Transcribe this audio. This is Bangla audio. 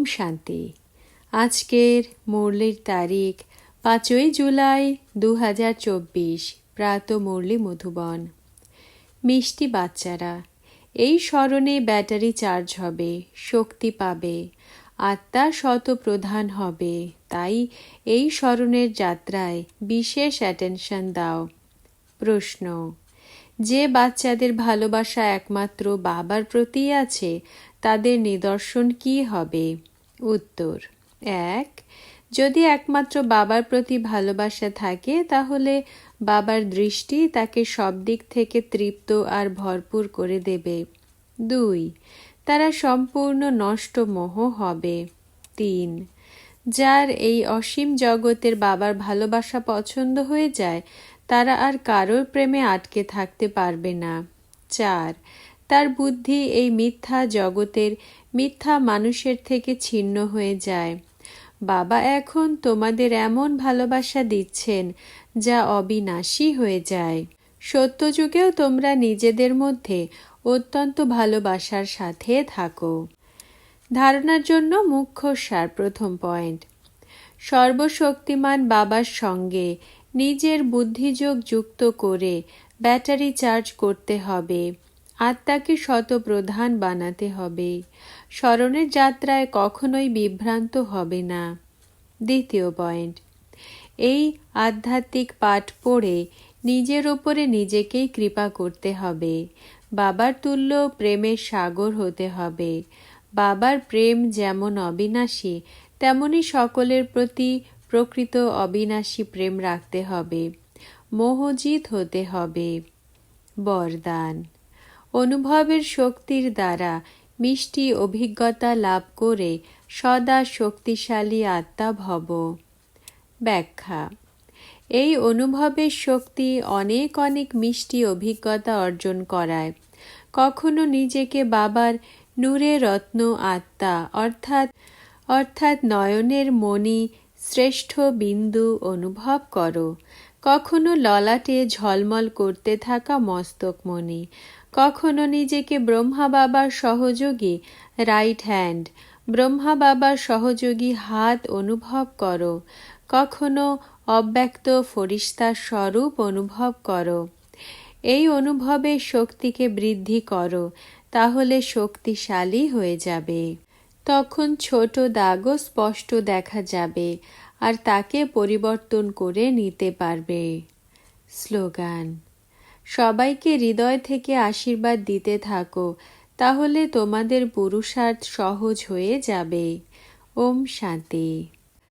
ওম শান্তি। আজকের মুরলির তারিখ পাঁচই জুলাই দু হাজার চব্বিশ, প্রাত মুরলি মধুবন। মিষ্টি বাচ্চারা, এই স্মরণে ব্যাটারি চার্জ হবে, শক্তি পাবে, আত্মা শত প্রধান হবে, তাই এই স্মরণের যাত্রায় বিশেষ অ্যাটেনশন দাও। প্রশ্ন, যে বাচ্চাদের ভালোবাসা একমাত্র বাবার প্রতি আছে, তাদের নিদর্শন কি হবে? উত্তর। এক, যদি একমাত্র বাবার প্রতি ভালোবাসা থাকে, তাহলে বাবার দৃষ্টি তাকে সব দিক থেকে তৃপ্ত আর ভরপুর করে দেবে। দুই, তারা সম্পূর্ণ নষ্ট মোহ হবে। তিন, যার এই অসীম জগতের বাবার ভালোবাসা পছন্দ হয়ে যায়, তারা আর কারোর প্রেমে আটকে থাকতে পারবে না। চার তার বুদ্ধি এই মিথ্যা জগতের, মিথ্যা মানুষের থেকে ছিন্ন হয়ে যায়। বাবা এখন তোমাদের এমন ভালোবাসা দিচ্ছেন, যা অবিনাশী হয়ে যায়। সত্যযুগেও তোমরা নিজেদের মধ্যে অত্যন্ত ভালোবাসার সাথে থাকো। ধারণার জন্য মুখ্য সার প্রথম পয়েন্ট। সর্বশক্তিমান বাবার সঙ্গে নিজের বুদ্ধিযোগ যুক্ত করে ব্যাটারি চার্জ করতে হবে। আত্মাকে শত প্রধান বানাতে হবে। স্মরণের যাত্রায় কখনোই বিভ্রান্ত হবে না। দ্বিতীয় পয়েন্ট, এই আধ্যাত্মিক পাঠ পড়ে নিজের ওপরে নিজেকেই কৃপা করতে হবে। বাবার তুল্য প্রেমের সাগর হতে হবে। বাবার প্রেম যেমন অবিনাশী, তেমনি সকলের প্রতি প্রকৃত অবিনাশী প্রেম রাখতে হবে। মোহজিৎ হতে হবে। বরদান। অনুভবের শক্তির দ্বারা মিষ্টি অভিজ্ঞতা লাভ করে সদা শক্তিশালী আত্মা ভব। ব্যাখ্যা। এই অনুভবের শক্তি অনেক অনেক মিষ্টি অভিজ্ঞতা অর্জন করায়। কখনো নিজেকে বাবার নূরে রত্ন আত্মা অর্থাৎ অর্থাৎ নয়নের মণি শ্রেষ্ঠ বিন্দু অনুভব করো। কখনো ললাটে ঝলমল করতে থাকা মস্তকমণি কখনো নিজেকে ব্রহ্মা বাবার সহযোগী রাইট হ্যান্ড ব্রহ্মা বাবার সহযোগী হাত অনুভব করো, কখনো অব্যক্ত ফরিস্তার স্বরূপ অনুভব করো। এই অনুভবের শক্তিকে বৃদ্ধি করো, তাহলে শক্তিশালী হয়ে যাবে। তখন ছোট দাগও স্পষ্ট দেখা যাবে আর তাকে পরিবর্তন করে নিতে পারবে। স্লোগান, সবাইকে হৃদয় থেকে আশীর্বাদ দিতে থাকো, তাহলে তোমাদের পুরুষার্থ সহজ হয়ে যাবে। ওম শান্তি।